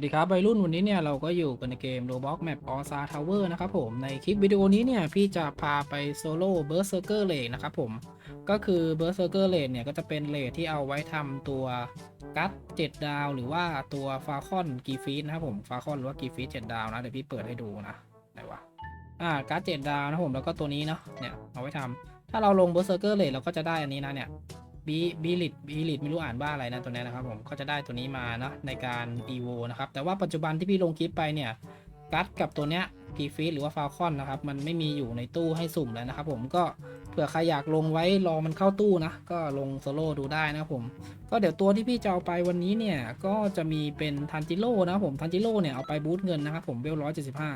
วัสดีครับวัยรุ่นวันนี้เนี่ยเราก็อยู่กันในเกม Roblox Map All Star Tower นะครับผมในคลิปวิดีโอนี้เนี่ยพี่จะพาไปโซโล่ Berserker Raid นะครับผมก็คือ Berserker Raid เนี่ยก็จะเป็นเลทที่เอาไว้ทำตัวกัต7ดาว หรือว่าตัว Falcon กีฟีดนะครับผม Falcon หรือว่ากีฟีด7ดาวนะเดี๋ยวพี่เปิดให้ดูนะไหนวะอ่ากัต7ดาวนะครับผมแล้วก็ตัวนี้เนาะเนี่ยเอาไว้ทำถ้าเราลง Berserker Raid เราก็จะได้อันนี้นะเนี่ย บีบีลิดบีลิดไม่รู้อ่านว่าอะไรนะตัวนี้นะครับผมก็จะได้ตัวนี้มาเนาะในการดีโวนะครับ แต่ว่าปัจจุบันที่พี่ลงคลิปไปเนี่ยกัดกับตัวเนี้ยกีฟีหรือว่าฟาคอนนะครับ มันไม่มีอยู่ในตู้ให้สุ่มแล้วนะครับผมก็เผื่อใครอยากลงไว้รอมันเข้าตู้นะ ก็ลงโซโล่ดูได้นะครับผม ก็เดี๋ยวตัวที่พี่จะเอาไปวันนี้เนี่ย ก็จะมีเป็นทันจิโร่นะครับผมทันจิโร่เนี่ยเอาไปบูทเงินนะครับผมเวลร้อยเจ็ดสิบห้า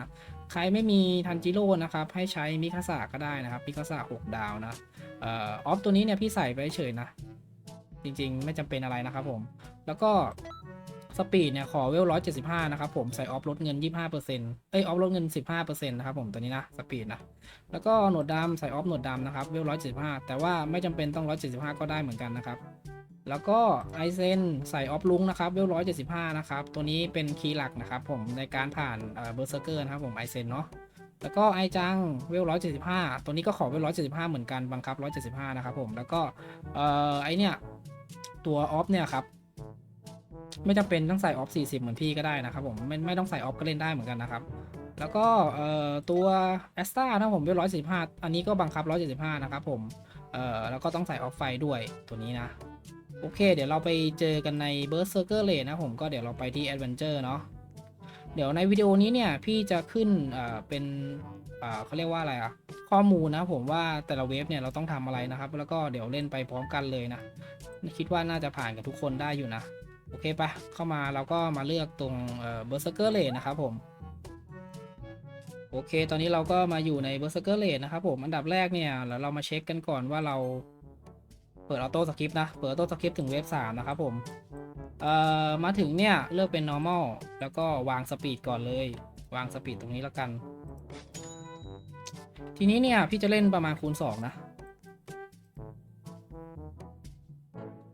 ใครไม่มีทันจิโร่นะครับ ให้ใช้มิคาสะก็ได้นะครับมิคาสะหกดาวนะเอ่อออฟตัวนี้เนี่ยพี่ใส่ไปเฉยนะ จริงๆ ไม่จำเป็นอะไรนะครับผม แล้วก็สปีดเนี่ยขอเวลร้อยเจ็ดสิบห้านะครับผมใส่ออฟลดเงินยี่ห้าเปอร์เซ็นต์เอ้ยออฟลดเงินสิบห้าเปอร์เซ็นต์นะครับผมตัวนี้นะสปีดนะแล้วก็หนวดดำใส่ออฟหนวดดำนะครับเวลร้อยเจ็ดสิบห้าแต่ว่าไม่จำเป็นต้องร้อยเจ็ดสิบห้าก็ได้เหมือนกันนะครับ แล้วก็ไอเซนใส่ออฟลุงนะครับเวลร้อยเจ็ดสิบห้านะครับ ตัวนี้เป็นคีย์หลักนะครับผมในการผ่านเบอร์เซอร์เกอร์นะครับผมไอเซนเนาะแล้วก็ไอจังเวลร้อยเจ็ดสิบห้าตัวนี้ก็ขอเวลร้อยเจ็ดสิบห้าเหมือนกันบังคับร้อยเจ็ดสิบห้านะครับผมแล้วก็เอ่อไอเนี่ยตัวออฟเนี่ยครับไม่จำเป็นต้องใส่ออฟ40 เหมือนพี่ก็ได้นะครับผมไม่ไม่ต้องใส่ออฟก็เล่นได้เหมือนกันนะครับ แล้วก็เอ่อตัวแอสตานะผมเป็น145อันนี้ก็บังคับ175นะครับผมเอ่อแล้วก็ต้องใส่ออฟไฟด้วยตัวนี้นะ โอเค เดี๋ยวเราไปเจอกันใน Berserker Raid นะผมก็เดี๋ยวเราไปที่ Adventure เนาะเดี๋ยวในวิดีโอนี้เนี่ยพี่จะขึ้นเอ่อเป็นเขาเรียกว่าอะไรอะข้อมูลนะผมว่าแต่ละเวฟเนี่ยเราต้องทำอะไรนะครับ แล้วก็เดี๋ยวเล่นไปพร้อมกันเลยนะ คิดว่าน่าจะผ่านกับทุกคนได้อยู่นะ โอเคปะเข้ามาเราก็มาเลือกตรงเบอ่อ Berserker Raid นะครับผม โอเค ตอนนี้เราก็มาอยู่ใน Berserker Raid นะครับผม อันดับแรกเนี่ยแล้วเรามาเช็คกันก่อนว่าเรา เปิดออโต้สคริปต์นะ เปิดออโต้สคริปต์ถึงเวฟ3นะครับผม เอ่อ มาถึงเนี่ยเลือกเป็น normal แล้วก็วางสปีดก่อนเลย วางสปีดตรงนี้แล้วกัน ทีนี้เนี่ยพี่จะเล่นประมาณคูณ 2 นะ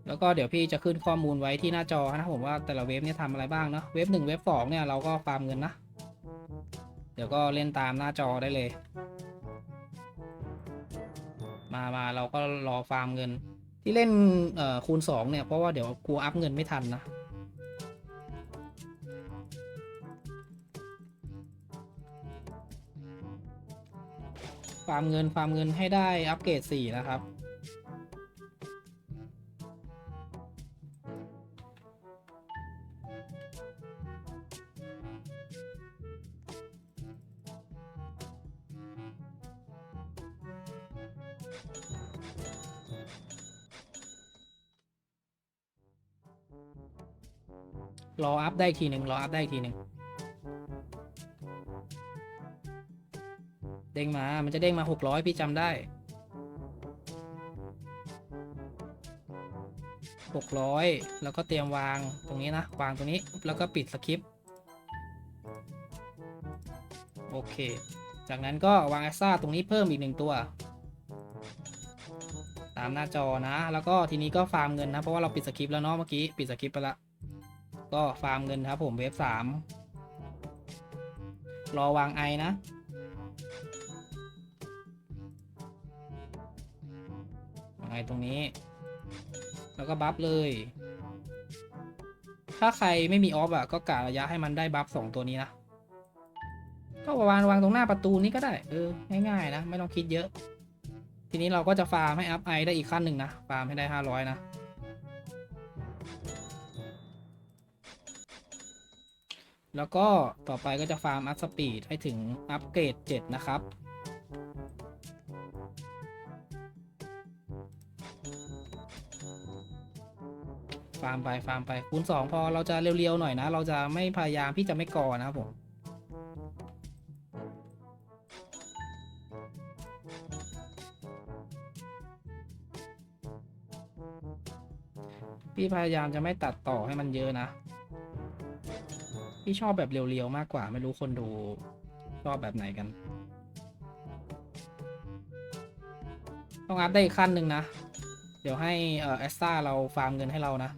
แล้วก็เดี๋ยวพี่จะขึ้นข้อมูลไว้ที่หน้าจอนะผมว่าแต่ละเว็บเนี่ยทำอะไรบ้างเนาะ เว็บหนึ่งเว็บสองเนี่ยเราก็ฟาร์มเงินนะ เดี๋ยวก็เล่นตามหน้าจอได้เลยมา มา เราก็รอฟาร์มเงิน ที่เล่นคูณสองเนี่ย เพราะว่าเดี๋ยวกลัวอัพเงินไม่ทันนะ ฟาร์มเงินฟาร์มเงินให้ได้อัปเกรด 4 นะครับ รออัพได้ทีหนึ่งรออัพได้ทีหนึ่งเด้งมา มันจะเด้งมาหกร้อยพี่จำได้หกร้อยแล้วก็เตรียมวางตรงนี้นะ วางตรงนี้ แล้วก็ปิดสคริปต์ โอเค จากนั้นก็วางแอสซ่าตรงนี้เพิ่มอีกหนึ่งตัว ตามหน้าจอนะ แล้วก็ทีนี้ก็ฟาร์มเงินนะ เพราะว่าเราปิดสคริปต์แล้วเนาะเมื่อกี้ ปิดสคริปต์ไปละ ก็ฟาร์มเงินครับผมเวฟสามรอวางไอนะ วางไอตรงนี้ แล้วก็บัฟเลย ถ้าใครไม่มีออฟอะก็กะระยะให้มันได้บัฟสองตัวนี้นะ ก็วางวางตรงหน้าประตูนี้ก็ได้ เออ ง่ายๆนะ ไม่ต้องคิดเยอะ ทีนี้เราก็จะฟาร์มให้อัพไอได้อีกขั้นหนึ่งนะ ฟาร์มให้ได้ห้าร้อยนะ แล้วก็ต่อไปก็จะฟาร์มอัพสปีดให้ถึงอัปเกรด 7 นะครับ ฟาร์มไปฟาร์มไปคูณ2 พอเราจะเร็วๆหน่อยนะ เราจะไม่พยายามพี่จะไม่กอนะครับผมพี่พยายามจะไม่ตัดต่อให้มันเยอะนะ พี่ชอบแบบเรียวๆมากกว่า ไม่รู้คนดูชอบแบบไหนกัน ต้องอัพได้อีกขั้นหนึ่งนะ เดี๋ยวให้เอ่อแอสตาเราฟาร์มเงินให้เรานะ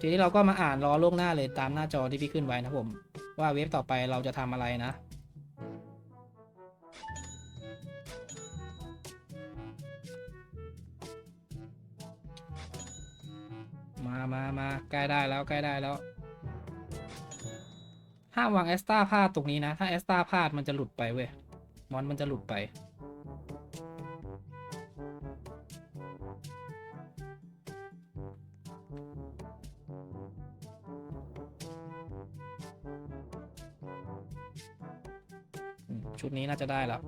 ทีนี้เราก็มาอ่านรอล่วงหน้าเลยตามหน้าจอที่พี่ขึ้นไว้นะผม ว่าเว็บต่อไปเราจะทำอะไรนะ มามามาใกล้ได้แล้วใกล้ได้แล้ว ห้ามวางแอสตาพลาดตรงนี้นะ ถ้าแอสตาพลาดมันจะหลุดไปเว้ย มอนมันจะหลุดไป ชุดนี้น่าจะได้แล้ว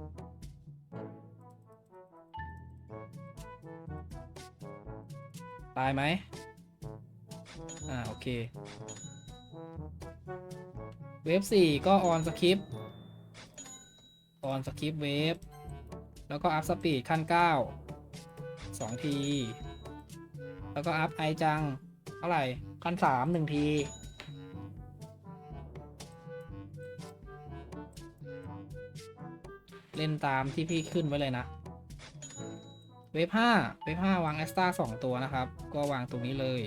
ตายไหม อ่า โอเค เวฟสี่ก็ออนสคริปออนสคริปเวฟแล้วก็อัพสปีดขั้นเก้าสองที แล้วก็อัพไอจัง เท่าไหร่ ขั้นสามหนึ่งที เล่นตามที่พี่ขึ้นไว้เลยนะ เวฟห้าเวฟห้าวางแอสตาสองตัวนะครับ ก็วางตรงนี้เลย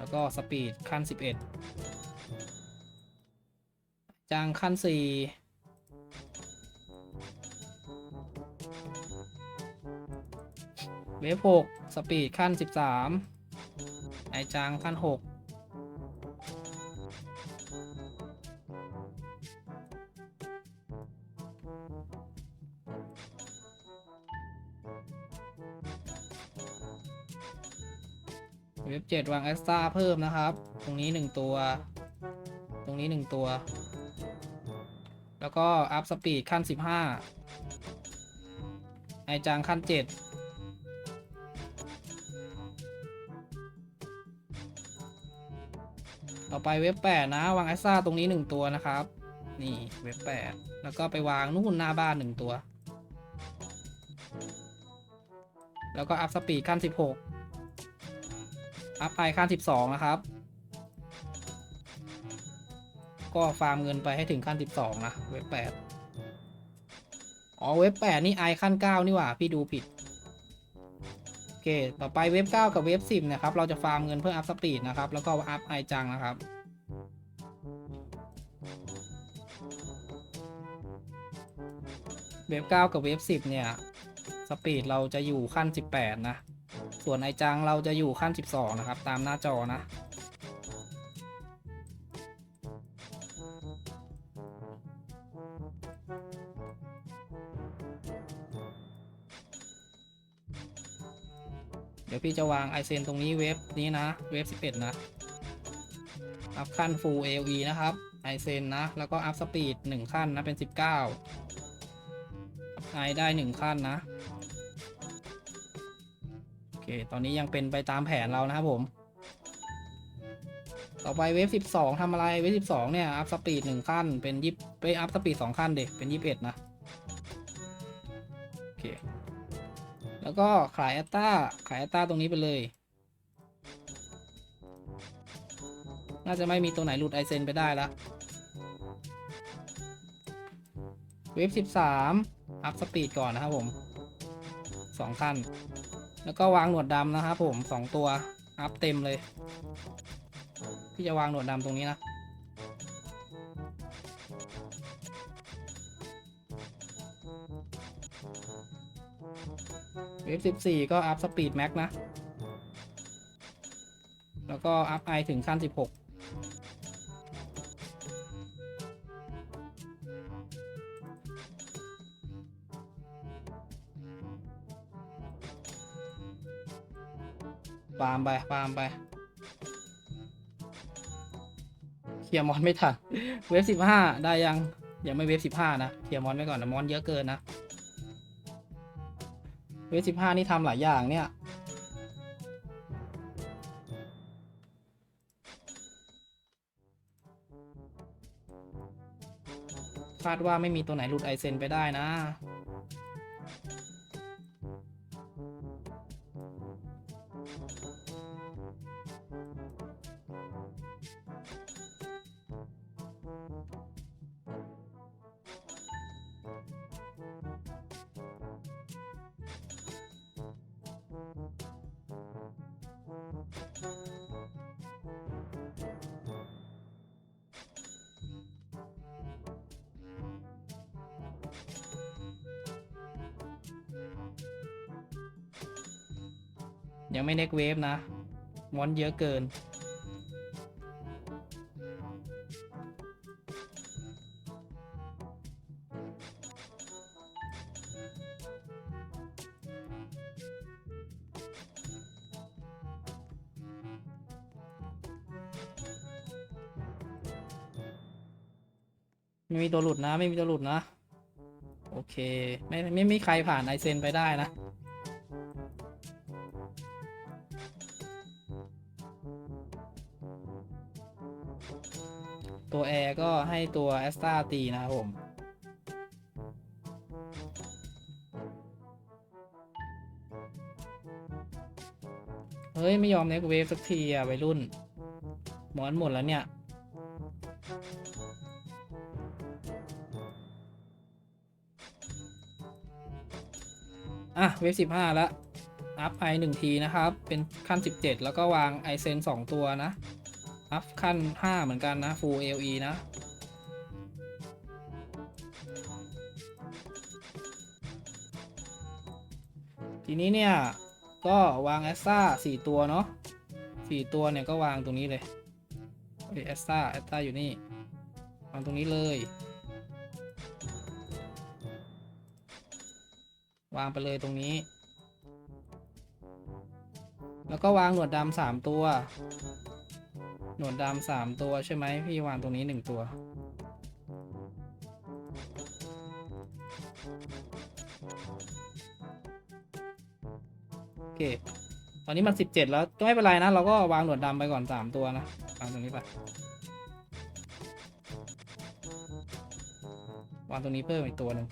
แล้วก็สปีดขั้น 11 จางขั้น 4 เวฟ6สปีดขั้น 13 ไอจางขั้น 6 เว็บเจ็ดวางแอสตาเพิ่มนะครับ ตรงนี้หนึ่งตัว ตรงนี้หนึ่งตัว แล้วก็อัพสปีดขั้นสิบห้าไอจางขั้นเจ็ดต่อไปเว็บแปดนะ วางแอสตาตรงนี้หนึ่งตัวนะครับ นี่เว็บแปดแล้วก็ไปวางนู่นหน้าบ้านหนึ่งตัว แล้วก็อัพสปีดขั้นสิบหก อัพไปขั้น12นะครับ ก็ฟาร์มเงินไปให้ถึงขั้น12นะเว็บ8อ๋อเว็บ8นี่ไอขั้น9นี่หว่า พี่ดูผิด โอเค ต่อไปเว็บ9กับเว็บ10นะครับ เราจะฟาร์มเงินเพื่ออัพสปีดนะครับ แล้วก็อัพไอจังนะครับเว็บ9กับเว็บ10 เนี่ย สปีดเราจะอยู่ขั้น 18 นะ ส่วนไอจังเราจะอยู่ขั้น 12 นะครับ ตามหน้าจอนะ เดี๋ยวพี่จะวางไอเซนตรงนี้เว็บนี้นะ เว็บ11 นะอัพขั้น Full AOE นะครับไอเซนนะ แล้วก็อัพสปีด1ขั้นนะเป็น 19ไอได้ 1 ขั้นนะ ตอนนี้ยังเป็นไปตามแผนเรานะครับผม ต่อไปเวฟสิบสองทำอะไร เวฟสิบสองเนี่ย อัพสปีดหนึ่งขั้น เป็นยิบไปอัพสปีดสองขั้นเด็กเป็นยี่สิบเอ็ดนะ โอเค แล้วก็ขายแอตตาขายแอตตาตรงนี้ไปเลย น่าจะไม่มีตัวไหนหลุดไอเซนไปได้ละเวฟสิบสามอัพสปีดก่อนนะครับผมสองขั้น แล้วก็วางหนวดดำนะครับผมสองตัวอัพเต็มเลย พี่จะวางหนวดดำตรงนี้นะ เวฟสิบสี่ก็อัพสปีดแม็กนะ แล้วก็อัพไอถึงขั้นสิบหก ไปปาล์มไปเคลียร์มอนไม่ทันเวฟสิบห้าได้ยังยังไม่เวฟสิบห้านะเคลียร์มอนไว้ก่อนนะมอนเยอะเกินนะเวฟสิบห้านี่ทำหลายอย่างเนี่ยคาดว่าไม่มีตัวไหนหลุดไอเซนไปได้นะ ยังไม่เน็กเวฟนะมอนเยอะเกิน ไม่มีตัวหลุดนะ ไม่มีตัวหลุดนะ โอเค ไม่ไม่มีใครผ่านไอเซนไปได้นะ ตัวแอสตาตีนะครับผมเฮ้ย ไม่ยอมเน็กเวฟสักทีอะวัยรุ่น หมอนหมดแล้วเนี่ย อะ เวฟสิบห้าแล้วอัพไอหนึ่งทีนะครับ เป็นขั้น 17 แล้วก็วางไอเซนสองตัวนะ อัพขั้น 5 เหมือนกันนะ full LE นะ ทีนี้เนี่ย ก็วางแอสซ่าสี่ตัวเนาะสี่ตัวเนี่ยก็วางตรงนี้เลยเอแอสซ่าแอสซ่าอยู่นี่ วางตรงนี้เลย วางไปเลยตรงนี้ แล้วก็วางหนวดดำสามตัว หนวดดำสามตัวใช่ไหมพี่วางตรงนี้หนึ่งตัว เค ตอนนี้มันสิบเจ็ดแล้วก็ไม่เป็นไรนะ เราก็วางหนวดดำไปก่อนสามตัวนะวางตรงนี้ไปวางตรงนี้เพิ่มอีกตัวหนึ่ง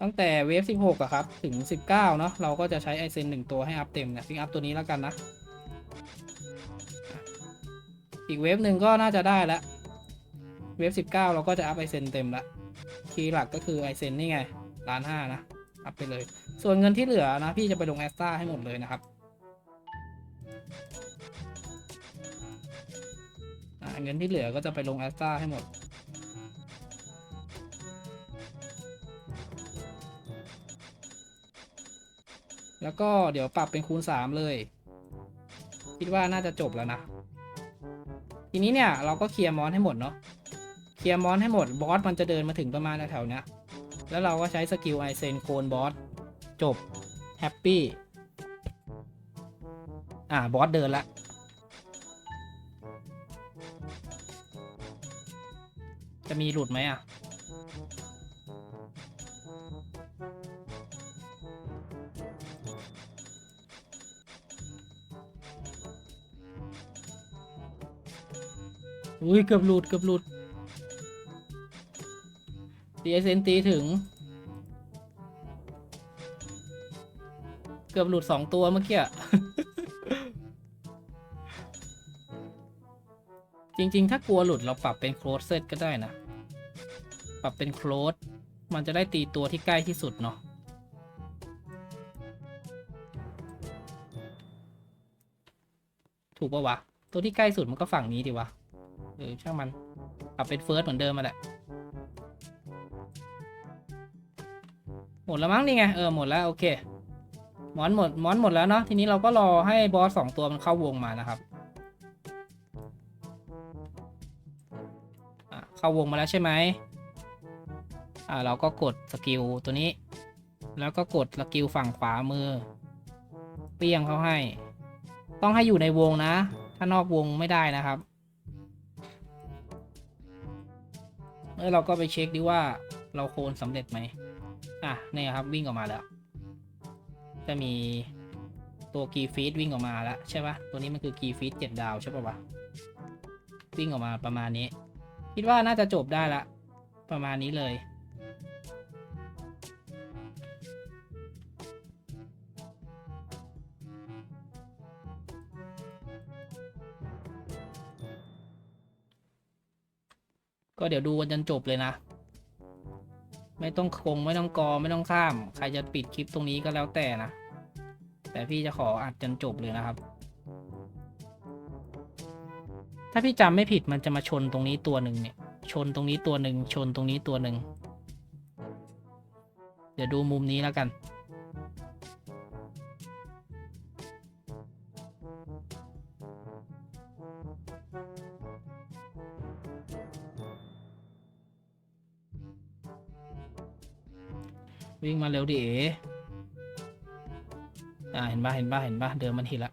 ตั้งแต่เวฟ 16อะครับ ถึง 19 เนาะเราก็จะใช้ไอเซนหนึ่งตัวให้อัพเต็มเนี่ยพิกอัพตัวนี้แล้วกันนะ อีกเวฟหนึ่งก็น่าจะได้แล้ว เวฟ 19 เราก็จะอัพไอเซนเต็มละ คีย์หลักก็คือไอเซนนี่ไงล้านห้านะ อัพไปเลย ส่วนเงินที่เหลือนะพี่จะไปลงแอสตาให้หมดเลยนะครับเงินที่เหลือก็จะไปลงแอสตาให้หมดแล้วก็เดี๋ยวปรับเป็นคูณ 3 เลย คิดว่าน่าจะจบแล้วนะ ทีนี้เนี่ยเราก็เคลียร์มอนให้หมดเนาะเคลียร์มอนให้หมดบอสมันจะเดินมาถึงประมาณแถวๆเนี้ย แล้วเราก็ใช้สกิลไอเซนโคนบอส จบ แฮปปี้ อ่า บอสเดินละ จะมีหลุดไหมอะ อุ้ย เกือบหลุด เกือบหลุด ดีไอเซนตีถึง เกือบหลุดสองตัวเมื่อกี้อะจริง ๆ ถ้ากลัวหลุดเราปรับเป็นโคล s เซตก็ได้นะ ปรับเป็นโคล s มันจะได้ตีตัวที่ใกล้ที่สุดเนาะถูกปะวะ ตัวที่ใกล้สุดมันก็ฝั่งนี้ดีวะ เออช่างมันปรับเป็นเฟิร์สเหมือนเดิมมาแหละ หมดแล้วมั้งนี่ไงเออหมดแล้วโอเคมอนหมดมอนหมดแล้วเนาะทีนี้เราก็รอให้บอสสองตัวมันเข้าวงมานะครับอะเข้าวงมาแล้วใช่ไหมอ่าเราก็กดสกิลตัวนี้ แล้วก็กดสกิลฝั่งขวามือ เปี้ยงเขาให้ ต้องให้อยู่ในวงนะ ถ้านอกวงไม่ได้นะครับแล้วเราก็ไปเช็คดีว่าเราโคนสำเร็จไหม อะเนี่ยครับวิ่งออกมาแล้ว จะมีตัวกีฟีดวิ่งออกมาแล้วใช่ปะตัวนี้มันคือกีฟีดเจ็ดดาวใช่ปะวะวิ่งออกมาประมาณนี้ คิดว่าน่าจะจบได้ละ ประมาณนี้เลยก็เดี๋ยวดูกันจนจบเลยนะ ไม่ต้องคงไม่ต้องกอไม่ต้องข้าม ใครจะปิดคลิปตรงนี้ก็แล้วแต่นะ แต่พี่จะขออัดจนจบเลยนะครับ ถ้าพี่จำไม่ผิดมันจะมาชนตรงนี้ตัวหนึ่งเนี่ย ชนตรงนี้ตัวหนึ่งชนตรงนี้ตัวหนึ่งเดี๋ยวดูมุมนี้แล้วกัน วิ่งมาเร็วดิเอ๋อ่าเห็นปะเห็นปะเห็นปะเดินมันทีละ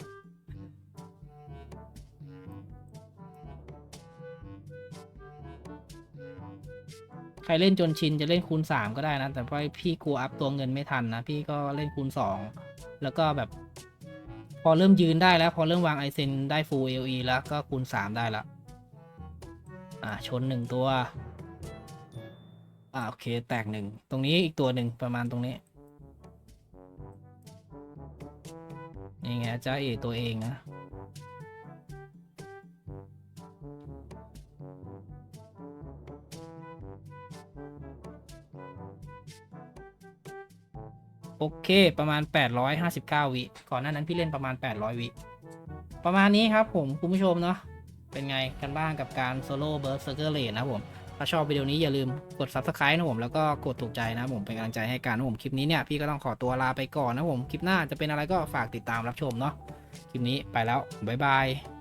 ใครเล่นจนชินจะเล่นคูณ 3 ก็ได้นะ แต่ว่าพี่กลัวอัพตัวเงินไม่ทันนะ พี่ก็เล่นคูณ 2 แล้วก็แบบ พอเริ่มยืนได้แล้ว พอเริ่มวางไอเซนได้ full LE แล้วก็คูณ 3 ได้ละอ่าชนหนึ่งตัว อ่าโอเคแตกหนึ่งตรงนี้อีกตัวหนึ่งประมาณตรงนี้นี่ไงจ้าเอตัวเองนะโอเค ประมาณ 859 วิ ก่อนหน้านั้นพี่เล่นประมาณ 800 วิ ประมาณนี้ครับผม คุณผู้ชมเนาะ เป็นไงกันบ้างกับการโซโล่เบิร์ดเซอร์เกอร์เลนะผม ถ้าชอบวิดีโอนี้อย่าลืมกด subscribe นะผมแล้วก็กดถูกใจนะผมเป็นกำลังใจให้กันนะผมคลิปนี้เนี่ยพี่ก็ต้องขอตัวลาไปก่อนนะผมคลิปหน้าจะเป็นอะไรก็ฝากติดตามรับชมเนาะคลิปนี้ไปแล้วบ๊ายบาย